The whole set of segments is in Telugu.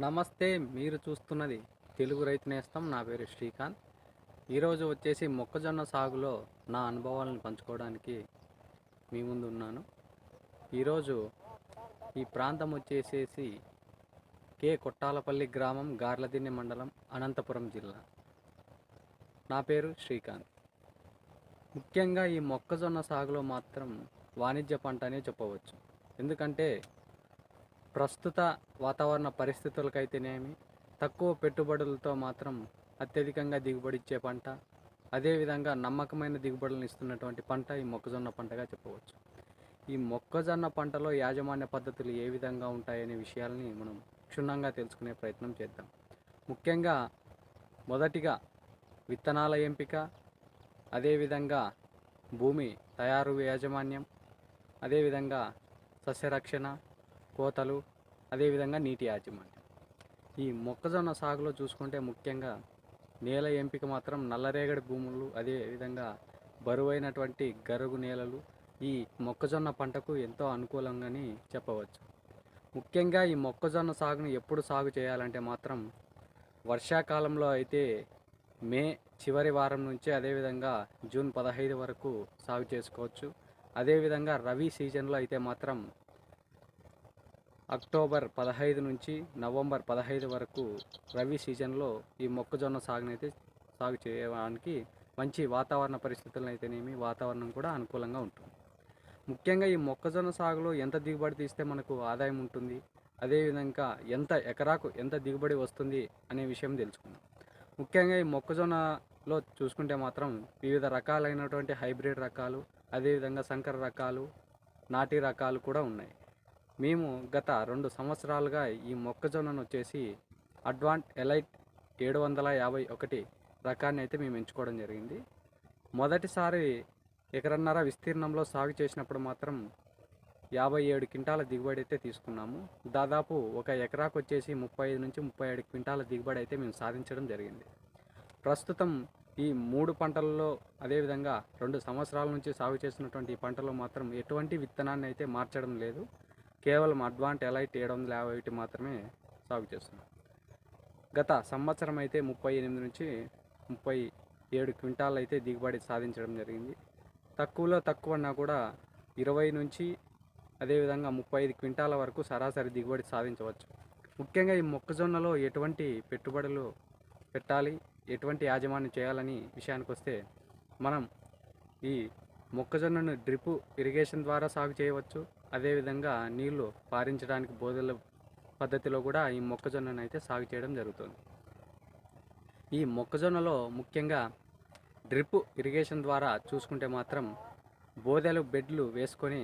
నమస్తే మీరు చూస్తున్నది తెలుగు రైతు నేస్తం. నా పేరు శ్రీకాంత్. ఈరోజు వచ్చేసి మొక్కజొన్న సాగులో నా అనుభవాలను పంచుకోవడానికి మీ ముందు ఉన్నాను. ఈరోజు ఈ ప్రాంతం వచ్చేసేసి కే. కొట్టాలపల్లి గ్రామం గార్లదిన్నె మండలం అనంతపురం జిల్లా. నా పేరు శ్రీకాంత్. ముఖ్యంగా ఈ మొక్కజొన్న సాగులో మాత్రం వాణిజ్య పంట అనే చెప్పవచ్చు. ఎందుకంటే ప్రస్తుత వాతావరణ పరిస్థితులకైతేనేమి తక్కువ పెట్టుబడులతో మాత్రం అత్యధికంగా దిగుబడి ఇచ్చే పంట అదేవిధంగా నమ్మకమైన దిగుబడులను ఇస్తున్నటువంటి పంట ఈ మొక్కజొన్న పంటగా చెప్పవచ్చు. ఈ మొక్కజొన్న పంటలో యాజమాన్య పద్ధతులు ఏ విధంగా ఉంటాయనే విషయాల్ని మనం క్షుణ్ణంగా తెలుసుకునే ప్రయత్నం చేద్దాం. ముఖ్యంగా మొదటిగా విత్తనాల ఎంపిక అదేవిధంగా భూమి తయారు యాజమాన్యం అదేవిధంగా సస్యరక్షణ కోతలు అదేవిధంగా నీటి యాజమాన్యం. ఈ మొక్కజొన్న సాగులో చూసుకుంటే ముఖ్యంగా నేల ఎంపిక మాత్రం నల్లరేగడి భూములు అదేవిధంగా బరువైనటువంటి గరుగు నేలలు ఈ మొక్కజొన్న పంటకు ఎంతో అనుకూలంగాని చెప్పవచ్చు. ముఖ్యంగా ఈ మొక్కజొన్న సాగును ఎప్పుడు సాగు చేయాలంటే మాత్రం వర్షాకాలంలో అయితే మే చివరి వారం నుంచి అదేవిధంగా జూన్ పదహైదు వరకు సాగు చేసుకోవచ్చు. అదేవిధంగా రవి సీజన్లో అయితే మాత్రం అక్టోబర్ పదహైదు నుంచి నవంబర్ పదహైదు వరకు రవి సీజన్లో ఈ మొక్కజొన్న సాగునైతే సాగు చేయడానికి మంచి వాతావరణ పరిస్థితులను అయితేనేమి వాతావరణం కూడా అనుకూలంగా ఉంటుంది. ముఖ్యంగా ఈ మొక్కజొన్న సాగులో ఎంత దిగుబడి తీస్తే మనకు ఆదాయం ఉంటుంది అదేవిధంగా ఎంత ఎకరాకు ఎంత దిగుబడి వస్తుంది అనే విషయం తెలుసుకుందాం. ముఖ్యంగా ఈ మొక్కజొన్నలో చూసుకుంటే మాత్రం వివిధ రకాలైనటువంటి హైబ్రిడ్ రకాలు అదేవిధంగా సంకర రకాలు నాటి రకాలు కూడా ఉన్నాయి. మేము గత రెండు సంవత్సరాలుగా ఈ మొక్కజొన్నను వచ్చేసి అడ్వాంట్ ఎలైట్ ఏడు వందల యాభై ఒకటి రకాన్ని అయితే మేము ఎంచుకోవడం జరిగింది. మొదటిసారి ఎకరన్నర విస్తీర్ణంలో సాగు చేసినప్పుడు మాత్రం యాభై ఏడు క్వింటాల దిగుబడి అయితే తీసుకున్నాము. దాదాపు ఒక ఎకరాకు వచ్చేసి ముప్పై ఐదు నుంచి ముప్పై ఏడు క్వింటాల దిగుబడి అయితే మేము సాధించడం జరిగింది. ప్రస్తుతం ఈ మూడు పంటలలో అదేవిధంగా రెండు సంవత్సరాల నుంచి సాగు చేసినటువంటి ఈ పంటలో మాత్రం ఎటువంటి విత్తనాన్ని అయితే మార్చడం లేదు. కేవలం అడ్వాంట్ ఎలైట్ ఏడు వందల యాభై ఒకటి మాత్రమే సాగు చేస్తున్నాం. గత సంవత్సరం అయితే ముప్పై ఎనిమిది నుంచి ముప్పై ఏడు క్వింటాల్ అయితే దిగుబడి సాధించడం జరిగింది. తక్కువలో తక్కువన్నా కూడా ఇరవై నుంచి అదేవిధంగా ముప్పై ఐదు క్వింటాల వరకు సరాసరి దిగుబడి సాధించవచ్చు. ముఖ్యంగా ఈ మొక్కజొన్నలో ఎటువంటి పెట్టుబడులు పెట్టాలి ఎటువంటి యాజమాన్యం చేయాలని విషయానికి వస్తే మనం ఈ మొక్కజొన్నను డ్రిప్ ఇరిగేషన్ ద్వారా సాగు చేయవచ్చు అదేవిధంగా నీళ్ళు పారించడానికి బోధల పద్ధతిలో కూడా ఈ మొక్కజొన్నను అయితే సాగు చేయడం జరుగుతుంది. ఈ మొక్కజొన్నలో ముఖ్యంగా డ్రిప్ ఇరిగేషన్ ద్వారా చూసుకుంటే మాత్రం బోదెలు బెడ్లు వేసుకొని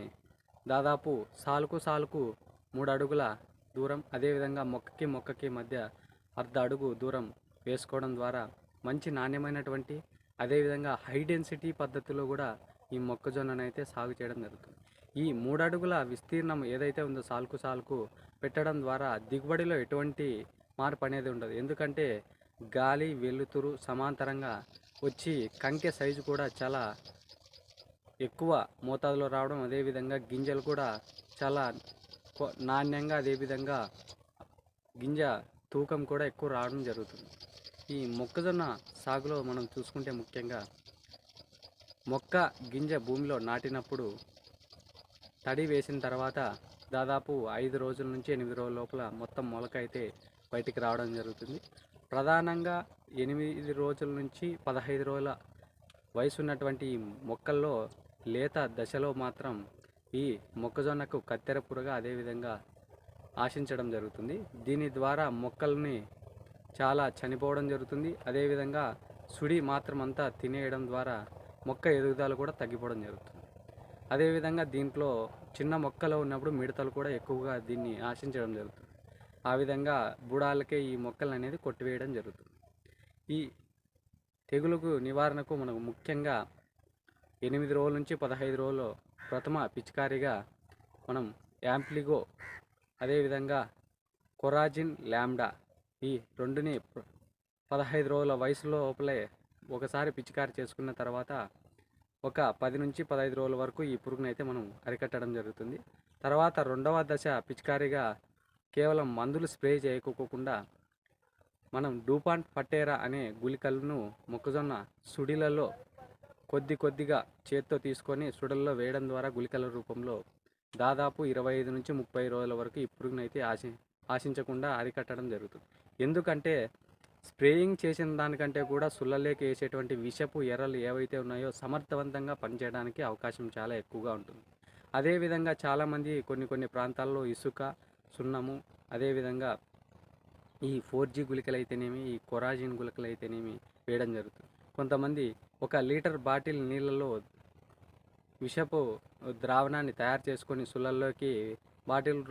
దాదాపు సాలుకు సాలుకు మూడు అడుగుల దూరం అదేవిధంగా మొక్కకి మొక్కకి మధ్య అర్ధ అడుగు దూరం వేసుకోవడం ద్వారా మంచి నాణ్యమైనటువంటి అదేవిధంగా హై డెన్సిటీ పద్ధతిలో కూడా ఈ మొక్కజొన్నను అయితే సాగు చేయడం జరుగుతుంది. ఈ మూడడుగుల విస్తీర్ణం ఏదైతే ఉందో సాలుకు సాలుకు పెట్టడం ద్వారా దిగుబడిలో ఎటువంటి మార్పు అనేది ఉండదు. ఎందుకంటే గాలి వెలుతురు సమాంతరంగా వచ్చి కంకె సైజు కూడా చాలా ఎక్కువ మోతాదులో రావడం అదేవిధంగా గింజలు కూడా చాలా నాణ్యంగా అదేవిధంగా గింజ తూకం కూడా ఎక్కువ రావడం జరుగుతుంది. ఈ మొక్కజొన్న సాగులో మనం చూసుకుంటే ముఖ్యంగా మొక్క గింజ భూమిలో నాటినప్పుడు తడి వేసిన తర్వాత దాదాపు ఐదు రోజుల నుంచి ఎనిమిది రోజుల లోపల మొత్తం మొలక అయితే బయటికి రావడం జరుగుతుంది. ప్రధానంగా ఎనిమిది రోజుల నుంచి పదహైదు రోజుల వయసు ఉన్నటువంటి ఈ మొక్కల్లో లేత దశలో మాత్రం ఈ మొక్కజొన్నకు కత్తెర పురుగ అదేవిధంగా ఆశించడం జరుగుతుంది. దీని ద్వారా మొక్కల్ని చాలా చనిపోవడం జరుగుతుంది. అదేవిధంగా సుడి మాత్రం అంతా తినేయడం ద్వారా మొక్క ఎదుగుదల కూడా తగ్గిపోవడం జరుగుతుంది. అదేవిధంగా దీంట్లో చిన్న మొక్కలో ఉన్నప్పుడు మిడతలు కూడా ఎక్కువగా దీన్ని ఆశించడం జరుగుతుంది. ఆ విధంగా బుడాలకే ఈ మొక్కలు అనేది కొట్టివేయడం జరుగుతుంది. ఈ తెగులుకు నివారణకు మనకు ముఖ్యంగా ఎనిమిది రోజుల నుంచి పదహైదు రోజులు ప్రథమ పిచికారిగా మనం యాంప్లిగో అదేవిధంగా కొరాజిన్ ల్యాండా ఈ రెండుని పదహైదు రోజుల వయసు లోపలే ఒకసారి పిచికారి చేసుకున్న తర్వాత ఒక పది నుంచి పదహైదు రోజుల వరకు ఈ పురుగునైతే మనం అరికట్టడం జరుగుతుంది. తర్వాత రెండవ దశ పిచికారిగా కేవలం మందులు స్ప్రే చేయకోకుండా మనం డూపాంట్ పట్టేరా అనే గుళికలను మొక్కజొన్న సుడిలలో కొద్ది కొద్దిగా చేత్తో తీసుకొని సుడల్లో వేయడం ద్వారా గుళికల రూపంలో దాదాపు ఇరవై ఐదు నుంచి ముప్పై రోజుల వరకు ఈ పురుగునైతే ఆశి ఆశించకుండా అరికట్టడం జరుగుతుంది. ఎందుకంటే స్ప్రేయింగ్ చేసిన దానికంటే కూడా సుల్లలేకి వేసేటువంటి విషపు ఎర్రలు ఏవైతే ఉన్నాయో సమర్థవంతంగా పనిచేయడానికి అవకాశం చాలా ఎక్కువగా ఉంటుంది. అదేవిధంగా చాలామంది కొన్ని కొన్ని ప్రాంతాల్లో ఇసుక సున్నము అదేవిధంగా ఈ ఫోర్ జీ గుళికలైతేనేమి అయితేనేమి ఈ కొరాజిన్ గుళికలు అయితేనేమి వేయడం జరుగుతుంది. కొంతమంది ఒక లీటర్ బాటిల్ నీళ్ళలో విషపు ద్రావణాన్ని తయారు చేసుకొని సుళ్ళల్లోకి బాటిల్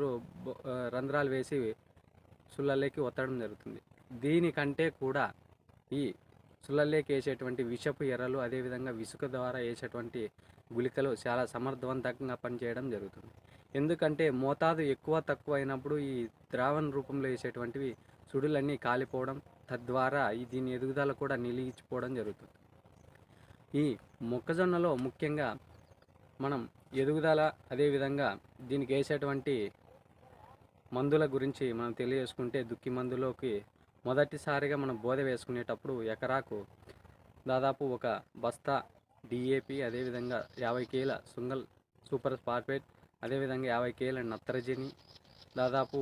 రంధ్రాలు వేసి సుళ్ళల్లోకి ఒత్తడం జరుగుతుంది. దీనికంటే కూడా ఈ సుళ్ళల్లోకి వేసేటువంటి విషపు ఎర్రలు అదేవిధంగా విసుక ద్వారా వేసేటువంటి గుళికలు చాలా సమర్థవంతంగా పనిచేయడం జరుగుతుంది. ఎందుకంటే మోతాదు ఎక్కువ తక్కువ అయినప్పుడు ఈ ద్రావణ రూపంలో వేసేటువంటివి సుడులన్నీ కాలిపోవడం తద్వారా ఈ దీని ఎదుగుదల కూడా నిలిచిపోవడం జరుగుతుంది. ఈ మొక్కజొన్నలో ముఖ్యంగా మనం ఎదుగుదల అదేవిధంగా దీనికి వేసేటువంటి మందుల గురించి మనం తెలియజేసుకుంటే దుక్కి మందులోకి మొదటిసారిగా మనం బోధ వేసుకునేటప్పుడు ఎకరాకు దాదాపు ఒక బస్తా డిఏపి అదేవిధంగా యాభై కేల సుంగల్ సూపర్ ఫార్ఫేట్ అదేవిధంగా యాభై కేల నత్రజని దాదాపు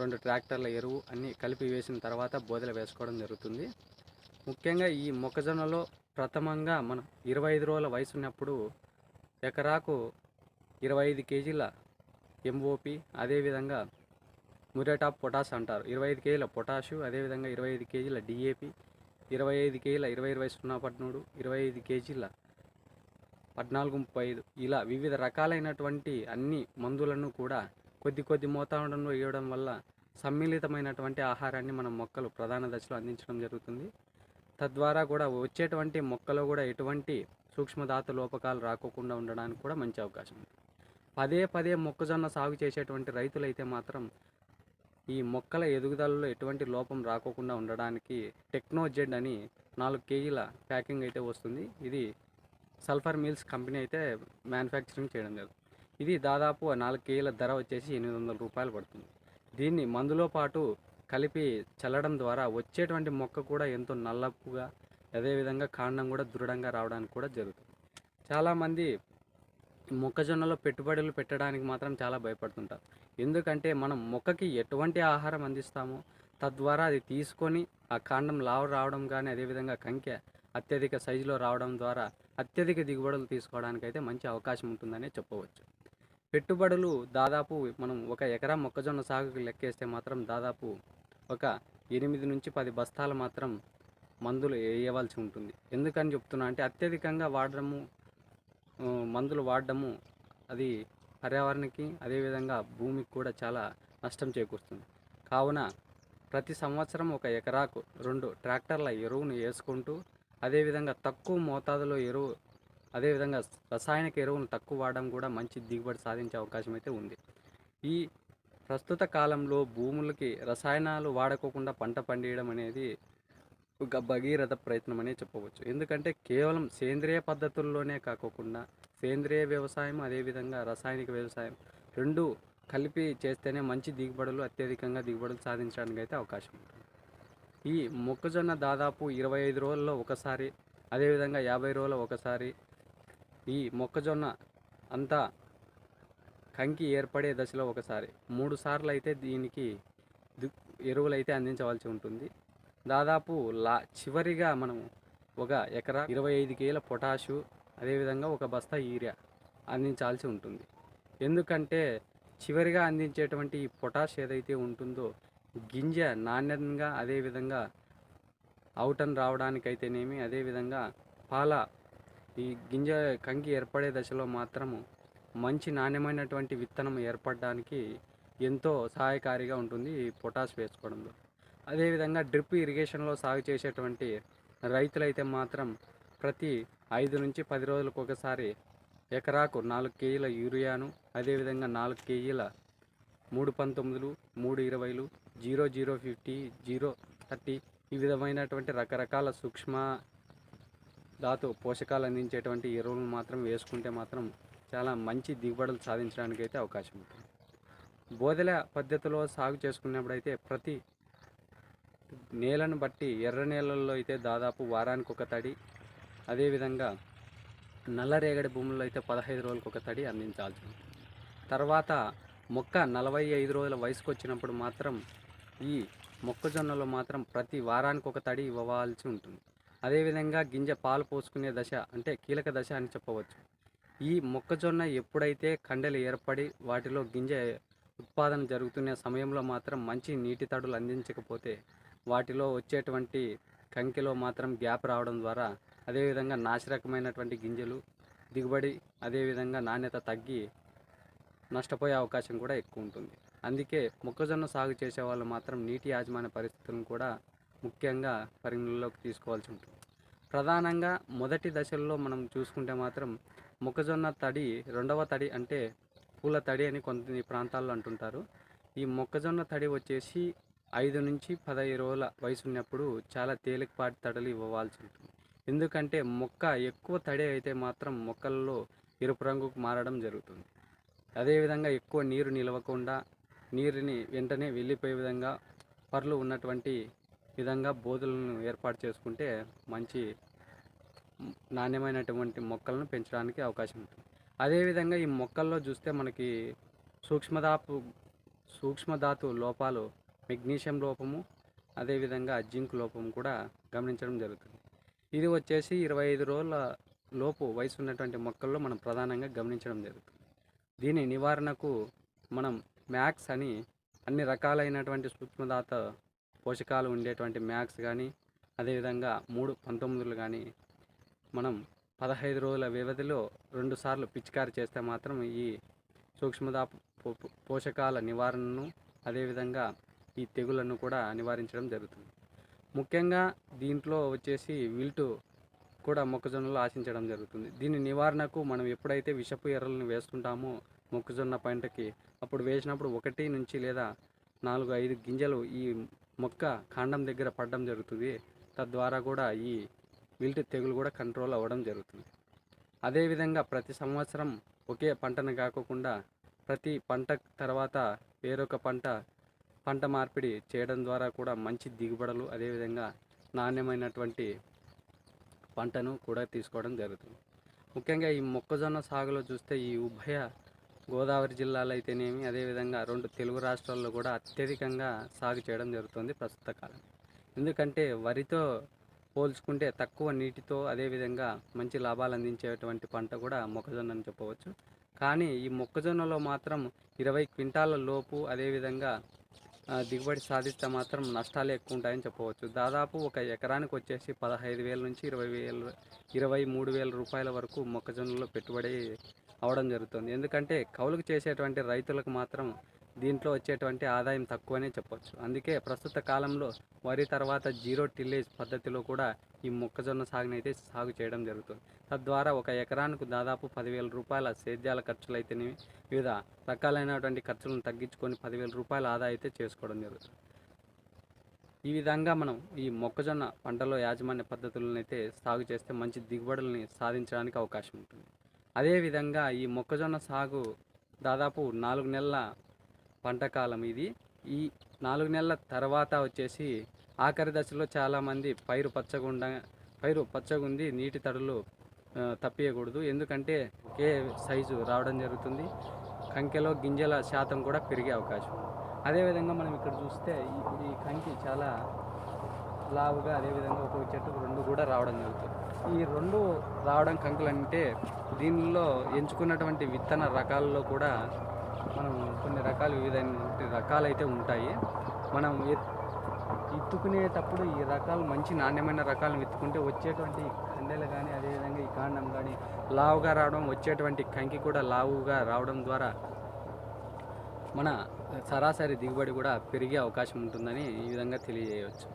రెండు ట్రాక్టర్ల ఎరువు అన్నీ కలిపి వేసిన తర్వాత బోదెలు వేసుకోవడం జరుగుతుంది. ముఖ్యంగా ఈ మొక్కజొన్నలో ప్రథమంగా మనం ఇరవై ఐదు రోజుల వయసు ఉన్నప్పుడు ఎకరాకు ఇరవై ఐదు కేజీల ఎంఓపి అదేవిధంగా మ్యూరేట్ ఆఫ్ పొటాష్ అంటారు. ఇరవై ఐదు కేజీల పొటాషు అదేవిధంగా ఇరవై ఐదు కేజీల డిఏపి ఇరవై ఐదు కేజీల ఇరవై ఇరవై సున్నా పద్మూడు ఇరవై ఐదు కేజీల పద్నాలుగు ముప్పై ఐదు. ఇలా వివిధ రకాలైనటువంటి అన్ని మందులను కూడా కొద్ది కొద్ది మోతాడంలో వేయడం వల్ల సమ్మిళితమైనటువంటి ఆహారాన్ని మనం మొక్కలు ప్రధాన దశలో అందించడం జరుగుతుంది. తద్వారా కూడా వచ్చేటువంటి మొక్కలో కూడా ఎటువంటి సూక్ష్మధాతు లోపకాలు రాకోకుండా ఉండడానికి కూడా మంచి అవకాశం ఉంది. పదే పదే మొక్కజొన్న సాగు చేసేటువంటి రైతులైతే మాత్రం ఈ మొక్కల ఎదుగుదలలో ఎటువంటి లోపం రాకోకుండా ఉండడానికి టెక్నోజెడ్ అని నాలుగు కేజీల ప్యాకింగ్ అయితే వస్తుంది. ఇది సల్ఫర్ మిల్స్ కంపెనీ అయితే మ్యానుఫ్యాక్చరింగ్ చేయడం లేదు. ఇది దాదాపు నాలుగు కేజీల ధర వచ్చేసి ఎనిమిది వందల రూపాయలు పడుతుంది. దీన్ని మందులో పాటు కలిపి చల్లడం ద్వారా వచ్చేటువంటి మొక్క కూడా ఎంతో నల్లపుగా అదేవిధంగా కాండం కూడా దృఢంగా రావడానికి కూడా జరుగుతుంది. చాలామంది మొక్కజొన్నలో పెట్టుబడులు పెట్టడానికి మాత్రం చాలా భయపడుతుంటారు. ఎందుకంటే మనం మొక్కకి ఎటువంటి ఆహారం అందిస్తామో తద్వారా అది తీసుకొని ఆ కాండం లావు రావడం కానీ అదేవిధంగా కంకె అత్యధిక సైజులో రావడం ద్వారా అత్యధిక దిగుబడులు తీసుకోవడానికి అయితే మంచి అవకాశం ఉంటుందనే చెప్పవచ్చు. పెట్టుబడులు దాదాపు మనం ఒక ఎకరా మొక్కజొన్న సాగుకి లెక్కేస్తే మాత్రం దాదాపు ఒక ఎనిమిది నుంచి పది బస్తాలు మాత్రం మందులు వేయవలసి ఉంటుంది. ఎందుకని చెప్తున్నా అంటే అత్యధికంగా వాడడము మందులు వాడడము అది పర్యావరణానికి అదేవిధంగా భూమికి కూడా చాలా నష్టం చేకూరుస్తుంది. కావున ప్రతి సంవత్సరం ఒక ఎకరాకు రెండు ట్రాక్టర్ల ఎరువును వేసుకుంటూ అదేవిధంగా తక్కువ మోతాదులో ఎరువు అదేవిధంగా రసాయనిక ఎరువును తక్కువ వాడడం కూడా మంచి దిగుబడి సాధించే అవకాశం అయితే ఉంది. ఈ ప్రస్తుత కాలంలో భూములకి రసాయనాలు వాడకోకుండా పంట పండియడం అనేది ఒక భగీరథ ప్రయత్నం అనే చెప్పవచ్చు. ఎందుకంటే కేవలం సేంద్రియ పద్ధతుల్లోనే కాకోకుండా సేంద్రియ వ్యవసాయం అదేవిధంగా రసాయనిక వ్యవసాయం రెండు కలిపి చేస్తేనే మంచి దిగుబడులు అత్యధికంగా దిగుబడులు సాధించడానికి అయితే అవకాశం ఉంటుంది. ఈ మొక్కజొన్న దాదాపు ఇరవై ఐదు రోజుల్లో ఒకసారి అదేవిధంగా యాభై రోజుల ఒకసారి ఈ మొక్కజొన్న అంతా కంకి ఏర్పడే దశలో ఒకసారి మూడు సార్లు అయితే దీనికి ఎరువులు అయితే అందించవలసి ఉంటుంది. దాదాపు లా చివరిగా మనం ఒక ఎకరా ఇరవై ఐదు కేల పొటాషు అదేవిధంగా ఒక బస్తా యూరియా అందించాల్సి ఉంటుంది. ఎందుకంటే చివరిగా అందించేటువంటి ఈ పొటాష్ ఏదైతే ఉంటుందో గింజ నాణ్యంగా అదేవిధంగా అవుటన్ రావడానికైతేనేమి అదేవిధంగా పాల ఈ గింజ కంకి ఏర్పడే దశలో మాత్రము మంచి నాణ్యమైనటువంటి విత్తనం ఏర్పడడానికి ఎంతో సహాయకారిగా ఉంటుంది ఈ పొటాష్ వేసుకోవడంలో. అదేవిధంగా డ్రిప్ ఇరిగేషన్లో సాగు చేసేటువంటి రైతులైతే మాత్రం ప్రతి ఐదు నుంచి పది రోజులకు ఒకసారి ఎకరాకు నాలుగు కేజీల యూరియాను అదేవిధంగా నాలుగు కేజీల మూడు పంతొమ్మిదిలు మూడు ఇరవైలు zero zero fifty zero thirty ఈ విధమైనటువంటి రకరకాల సూక్ష్మ ధాతు పోషకాలు అందించేటువంటి ఎరువులను మాత్రం వేసుకుంటే మాత్రం చాలా మంచి దిగుబడులు సాధించడానికి అయితే అవకాశం ఉంటుంది. బోదెల పద్ధతిలో సాగు చేసుకున్నప్పుడైతే ప్రతి నేలను బట్టి ఎర్ర నేలల్లో అయితే దాదాపు వారానికి ఒక తడి అదేవిధంగా నల్లరేగడి భూముల్లో అయితే పదహైదు రోజులకు ఒక తడి అందించాల్సి ఉంటుంది తర్వాత మొక్క నలభై ఐదు రోజుల వయసుకు వచ్చినప్పుడు మాత్రం ఈ మొక్కజొన్నలో మాత్రం ప్రతి వారానికి ఒక తడి ఇవ్వాల్సి ఉంటుంది. అదేవిధంగా గింజ పాలు పోసుకునే దశ అంటే కీలక దశ అని చెప్పవచ్చు. ఈ మొక్కజొన్న ఎప్పుడైతే కండెలు ఏర్పడి వాటిలో గింజ ఉత్పాదన జరుగుతున్న సమయంలో మాత్రం మంచి నీటి తడులు అందించకపోతే వాటిలో వచ్చేటువంటి కంకిలో మాత్రం గ్యాప్ రావడం ద్వారా అదేవిధంగా నాసిరకమైనటువంటి గింజలు దిగుబడి అదేవిధంగా నాణ్యత తగ్గి నష్టపోయే అవకాశం కూడా ఎక్కువ ఉంటుంది. అందుకే మొక్కజొన్న సాగు చేసే వాళ్ళు మాత్రం నీటి యాజమాన్య పరిస్థితులను కూడా ముఖ్యంగా పరిగణలోకి తీసుకోవాల్సి ఉంటుంది. ప్రధానంగా మొదటి దశల్లో మనం చూసుకుంటే మాత్రం మొక్కజొన్న తడి రెండవ తడి అంటే పూల తడి అని కొన్ని ప్రాంతాల్లో అంటుంటారు. ఈ మొక్కజొన్న తడి వచ్చేసి ఐదు నుంచి పదహైదు రోజుల వయసు ఉన్నప్పుడు చాలా తేలికపాటి తడలు ఇవ్వాల్సి ఉంటుంది. ఎందుకంటే మొక్క ఎక్కువ తడి అయితే మాత్రం మొక్కల్లో ఎరుపు రంగుకు మారడం జరుగుతుంది. అదేవిధంగా ఎక్కువ నీరు నిలవకుండా నీరుని వెంటనే వెళ్ళిపోయే విధంగా పర్లు ఉన్నటువంటి విధంగా బోధులను ఏర్పాటు చేసుకుంటే మంచి నాణ్యమైనటువంటి మొక్కలను పెంచడానికి అవకాశం ఉంటుంది. అదేవిధంగా ఈ మొక్కల్లో చూస్తే మనకి సూక్ష్మధాతు సూక్ష్మధాతు లోపాలు మెగ్నీషియం లోపము అదేవిధంగా జింక్ లోపం కూడా గమనించడం జరుగుతుంది. ఇది వచ్చేసి ఇరవై ఐదు రోజుల లోపు వయసు ఉన్నటువంటి మొక్కల్లో మనం ప్రధానంగా గమనించడం జరుగుతుంది. దీని నివారణకు మనం మ్యాక్స్ అని అన్ని రకాలైనటువంటి సూక్ష్మదాత పోషకాలు ఉండేటువంటి మ్యాక్స్ కానీ అదేవిధంగా మూడు పంతొమ్మిదిలు కానీ మనం పదహైదు రోజుల వ్యవధిలో రెండుసార్లు పిచికారి చేస్తే మాత్రం ఈ సూక్ష్మదా పో- పోషకాల నివారణను అదేవిధంగా ఈ తెగులను కూడా నివారించడం జరుగుతుంది. ముఖ్యంగా దీంట్లో వచ్చేసి విల్టు కూడా మొక్కజొన్నలో ఆశించడం జరుగుతుంది. దీని నివారణకు మనం ఎప్పుడైతే విషపు ఎర్రలను వేస్తుంటామో మొక్కజొన్న పంటకి అప్పుడు వేసినప్పుడు ఒకటి నుంచి లేదా నాలుగు ఐదు గింజలు ఈ మొక్క కాండం దగ్గర పడడం జరుగుతుంది. తద్వారా కూడా ఈ విల్ట్ తెగులు కూడా కంట్రోల్ అవ్వడం జరుగుతుంది. అదేవిధంగా ప్రతి సంవత్సరం ఒకే పంటను కాకుండా ప్రతి పంట తర్వాత వేరొక పంట పంట మార్పిడి చేయడం ద్వారా కూడా మంచి దిగుబడులు అదేవిధంగా నాణ్యమైనటువంటి పంటను కూడా తీసుకోవడం జరుగుతుంది. ముఖ్యంగా ఈ మొక్కజొన్న సాగులో చూస్తే ఈ ఉభయ గోదావరి జిల్లాలో అయితేనేమి అదేవిధంగా రెండు తెలుగు రాష్ట్రాల్లో కూడా అత్యధికంగా సాగు చేయడం జరుగుతుంది ప్రస్తుత కాలం ఎందుకంటే వరితో పోల్చుకుంటే తక్కువ నీటితో అదేవిధంగా మంచి లాభాలు అందించేటువంటి పంట కూడా మొక్కజొన్న అని చెప్పవచ్చు. కానీ ఈ మొక్కజొన్నలో మాత్రం ఇరవై క్వింటాల లోపు అదేవిధంగా దిగుబడి సాధిస్తే మాత్రం నష్టాలు ఎక్కువ ఉంటాయని చెప్పవచ్చు. దాదాపు ఒక ఎకరానికి వచ్చేసి పదహైదు వేల నుంచి ఇరవై వేలు ఇరవై మూడు వేల రూపాయల వరకు మొక్కజొన్నలో పెట్టుబడి అవడం జరుగుతుంది. ఎందుకంటే కౌలుకు చేసేటువంటి రైతులకు మాత్రం దీంట్లో వచ్చేటువంటి ఆదాయం తక్కువనే చెప్పొచ్చు. అందుకే ప్రస్తుత కాలంలో వరి తర్వాత జీరో టిల్లేజ్ పద్ధతిలో కూడా ఈ మొక్కజొన్న సాగుని అయితే సాగు చేయడం జరుగుతుంది. తద్వారా ఒక ఎకరానికి దాదాపు పదివేల రూపాయల సేద్యాల ఖర్చులు అయితేనేవి వివిధ రకాలైనటువంటి ఖర్చులను తగ్గించుకొని పదివేల రూపాయల ఆదా అయితే చేసుకోవడం జరుగుతుంది. ఈ విధంగా మనం ఈ మొక్కజొన్న పంటలో యాజమాన్య పద్ధతులను అయితే సాగు చేస్తే మంచి దిగుబడుల్ని సాధించడానికి అవకాశం ఉంటుంది. అదేవిధంగా ఈ మొక్కజొన్న సాగు దాదాపు నాలుగు నెలల పంట కాలం ఇది. ఈ నాలుగు నెలల తర్వాత వచ్చేసి ఆఖరి దశలో చాలామంది పైరు పచ్చగుండ పైరు పచ్చగుంది నీటి తడులు తప్పియకూడదు. ఎందుకంటే ఒకే సైజు రావడం జరుగుతుంది. కంకెలో గింజల శాతం కూడా పెరిగే అవకాశం ఉంది. అదేవిధంగా మనం ఇక్కడ చూస్తే ఈ ఈ కంకి చాలా లావుగా అదేవిధంగా ఒక్కొక్క చెట్టుకు రెండు కూడా రావడం జరుగుతుంది. ఈ రెండు రావడం కంకులు అంటే దీనిలో ఎంచుకున్నటువంటి విత్తన రకాల్లో కూడా మనం కొన్ని రకాలు వివిధ రకాలు అయితే ఉంటాయి. మనం విత్తుకునేటప్పుడు ఈ రకాలు మంచి నాణ్యమైన రకాలను విత్తుకుంటే వచ్చేటువంటి కండెలు కానీ అదేవిధంగా ఈ కాండం కానీ లావుగా రావడం వచ్చేటువంటి కంకి కూడా లావుగా రావడం ద్వారా మన సరాసరి దిగుబడి కూడా పెరిగే అవకాశం ఉంటుందని ఈ విధంగా తెలియజేయవచ్చు.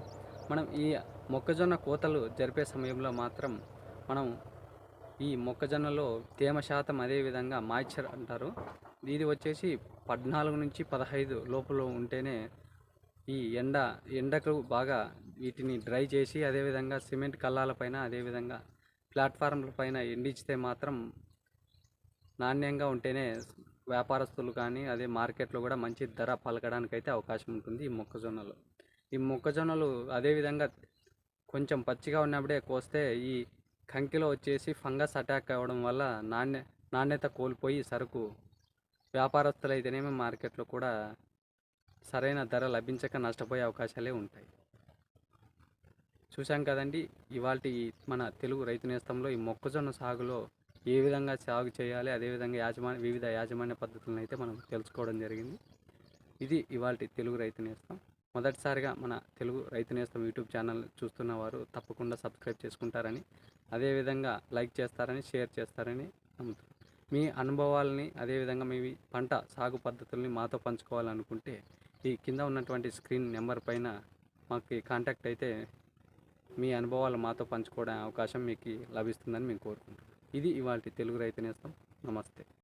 మనం ఈ మొక్కజొన్న కోతలు జరిపే సమయంలో మాత్రం మనం ఈ మొక్కజొన్నలో తేమ శాతం అదేవిధంగా మాయిశ్చర్ అంటారు. ఇది వచ్చేసి పద్నాలుగు నుంచి పదహైదు లోపల ఉంటేనే ఈ ఎండ ఎండకు బాగా వీటిని డ్రై చేసి అదేవిధంగా సిమెంట్ కల్లాలపైన అదేవిధంగా ప్లాట్ఫారంల పైన ఎండించితే మాత్రం నాణ్యంగా ఉంటేనే వ్యాపారస్తులు కానీ అదే మార్కెట్లో కూడా మంచి ధర పలకడానికి అయితే అవకాశం ఉంటుంది ఈ మొక్కజొన్నలు. ఈ మొక్కజొన్నలు అదేవిధంగా కొంచెం పచ్చిగా ఉన్నప్పుడే కోస్తే ఈ కంకిలో వచ్చేసి ఫంగస్ అటాక్ అవ్వడం వల్ల నాణ్య నాణ్యత కోల్పోయి సరుకు వ్యాపారస్తులు అయితేనేమి మార్కెట్లో కూడా సరైన ధర లభించక నష్టపోయే అవకాశాలే ఉంటాయి. చూసాం కదండి ఇవాళ మన తెలుగు రైతు నేస్తంలో ఈ మొక్కజొన్న సాగులో ఏ విధంగా సాగు చేయాలి అదేవిధంగా యాజమాన్య వివిధ యాజమాన్య పద్ధతులను అయితే మనం తెలుసుకోవడం జరిగింది. ఇది ఇవాళ తెలుగు రైతు నేస్తం. మొదటిసారిగా మన తెలుగు రైతు నేస్తం యూట్యూబ్ ఛానల్ చూస్తున్న వారు తప్పకుండా సబ్స్క్రైబ్ చేసుకుంటారని అదేవిధంగా లైక్ చేస్తారని షేర్ చేస్తారని నమ్ముతున్నాను మీ అనుభవాలని అదేవిధంగా మీ పంట సాగు పద్ధతుల్ని మాతో పంచుకోవాలనుకుంటే ఈ కింద ఉన్నటువంటి స్క్రీన్ నెంబర్ పైన మాకు కాంటాక్ట్ అయితే మీ అనుభవాలు మాతో పంచుకోవడం అవకాశం మీకు లభిస్తుందని మేము కోరుకుంటున్నాం. ఇది ఇవాళ తెలుగు రైతు నేస్తం. నమస్తే.